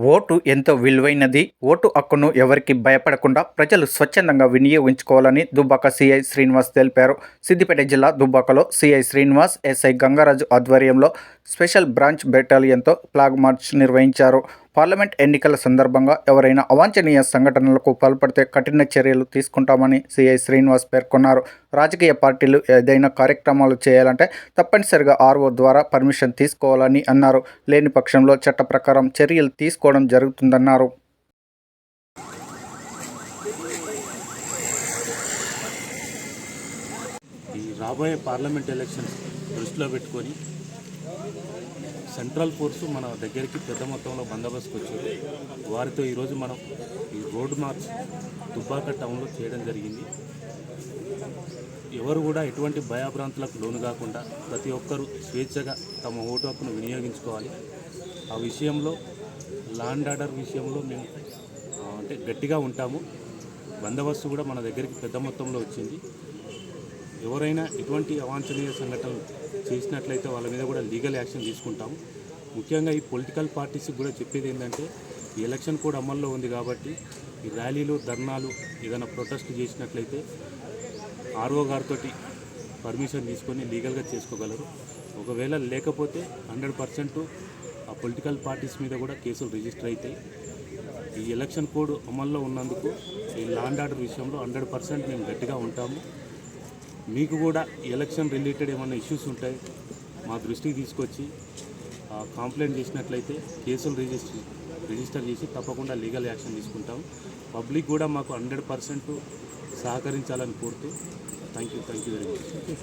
Vote ఎంతో విలువైనది. Vote హక్కును ఎవరికి భయపడకుండా ప్రజలు స్వచ్ఛందంగా వినియోగించుకోవాలని దుబ్బాక సిఐ శ్రీనివాస్ తెలిపారు. సిద్దిపేట జిల్లా దుబ్బాకలో సిఐ శ్రీనివాస్ ఎస్ఐ గంగరాజు ఆధ్వర్యంలో స్పెషల్ బ్రాంచ్ బెటాలియన్తో ఫ్లాగ్ మార్చ్ నిర్వహించారు. పార్లమెంట్ ఎన్నికల సందర్భంగా ఎవరైనా అవాంఛనీయ సంఘటనలకు పాల్పడితే కఠిన చర్యలు తీసుకుంటామని సిఐ శ్రీనివాస్ పేర్కొన్నారు. రాజకీయ పార్టీలు ఏదైనా కార్యక్రమాలు చేయాలంటే తప్పనిసరిగా ఆర్ఓ ద్వారా పర్మిషన్ తీసుకోవాలని అన్నారు. లేని పక్షంలో చట్ట ప్రకారం చర్యలు తీసుకోవడం జరుగుతుందన్నారు. ఈ రాబోయే పార్లమెంట్ ఎలక్షన్స్ దృష్టిలో పెట్టుకొని సెంట్రల్ ఫోర్స్ మన దగ్గరికి పెద్ద మొత్తంలో బందోబస్తుకు వచ్చారు. వారితో ఈరోజు మనం ఈ రోడ్ మార్చ్ దుబ్బాక టౌన్లో చేయడం జరిగింది. ఎవరు కూడా ఎటువంటి భయాభ్రాంతులకు లోను కాకుండా ప్రతి ఒక్కరూ స్వేచ్ఛగా తమ ఓటు హక్కును వినియోగించుకోవాలి. ఆ విషయంలో లాండ్ ఆర్డర్ విషయంలో మేము అంటే గట్టిగా ఉంటాము. బందోబస్తు కూడా మన దగ్గరికి పెద్ద మొత్తంలో వచ్చింది. ఎవరైనా ఎటువంటి అవాంఛనీయ సంఘటనలు చేసినట్లయితే వాళ్ళ మీద కూడా లీగల్ యాక్షన్ తీసుకుంటాము. ముఖ్యంగా ఈ పొలిటికల్ పార్టీస్కి కూడా చెప్పేది ఏంటంటే ఈ ఎలక్షన్ కోడ్ అమల్లో ఉంది కాబట్టి ఈ ర్యాలీలు ధర్నాలు ఏదైనా ప్రొటెస్ట్ చేసినట్లయితే ఆర్ఓ గారితో పర్మిషన్ తీసుకొని లీగల్గా చేసుకోగలరు. ఒకవేళ లేకపోతే హండ్రెడ్ పర్సెంట్ ఆ పొలిటికల్ పార్టీస్ మీద కూడా కేసులు రిజిస్టర్ అవుతాయి. ఈ ఎలక్షన్ కోడ్ అమల్లో ఉన్నందుకు ఈ లాండ్ ఆర్డర్ విషయంలో హండ్రెడ్ పర్సెంట్ మేము గట్టిగా ఉంటాము. మీకు కూడా ఎలక్షన్ రిలేటెడ్ ఏమైనా ఇష్యూస్ ఉంటాయి మా దృష్టికి తీసుకొచ్చి కంప్లైంట్ చేసినట్లయితే కేసులు రిజిస్టర్ రిజిస్టర్ చేసి తప్పకుండా లీగల్ యాక్షన్ తీసుకుంటాం. పబ్లిక్ కూడా మాకు హండ్రెడ్ పర్సెంట్ సహకరించాలని కోరుతూ thank you thank you very much